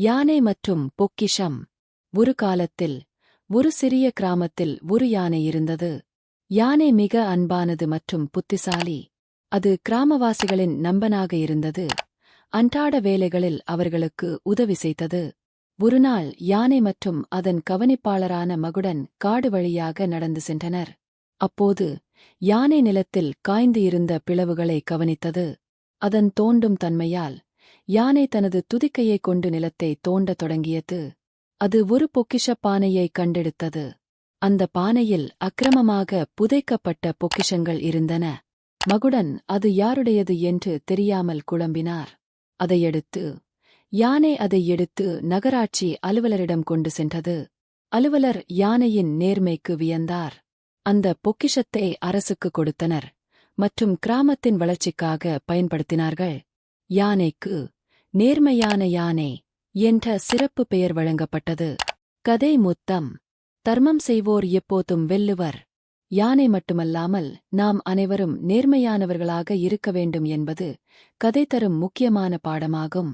யானை மற்றும் பொக்கிஷம். ஒரு காலத்தில் ஒரு சிறிய கிராமத்தில் ஒரு யானை இருந்தது. யானை மிக அன்பானது மற்றும் புத்திசாலி. அது கிராமவாசிகளின் நம்பனாக இருந்தது. அன்றாட வேலைகளில் அவர்களுக்கு உதவி செய்தது. ஒருநாள் யானை மற்றும் அதன் கவனிப்பாளரான மகுடன் காடு வழியாக நடந்து சென்றனர். அப்போது யானை நிலத்தில் காய்ந்து இருந்த பிளவுகளை கவனித்தது. அதன் தோண்டும் தன்மையால் யானை தனது துதிக்கையைக் கொண்டு நிலத்தை தோண்டத் தொடங்கியது. அது ஒரு பொக்கிஷப் பானையை கண்டெடுத்தது. அந்த பானையில் அக்கிரமமாக புதைக்கப்பட்ட பொக்கிஷங்கள் இருந்தன. மகுடன் அது யாருடையது என்று தெரியாமல் குழம்பினார். அதையடுத்து யானை அதை எடுத்து நகராட்சி அலுவலரிடம் கொண்டு சென்றது. அலுவலர் யானையின் நேர்மைக்கு வியந்தார். அந்த பொக்கிஷத்தை அரசுக்கு கொடுத்தனர் மற்றும் கிராமத்தின் வளர்ச்சிக்காக பயன்படுத்தினார்கள். யானைக்கு நேர்மையான யானை என்ற சிறப்பு பெயர் வழங்கப்பட்டது. கதை முத்தம் தர்மம் செய்வோர் எப்போதும் வெல்லுவர். யானை மட்டுமல்லாமல் நாம் அனைவரும் நேர்மையானவர்களாக இருக்க வேண்டும் என்பது கதை தரும் முக்கியமான பாடமாகும்.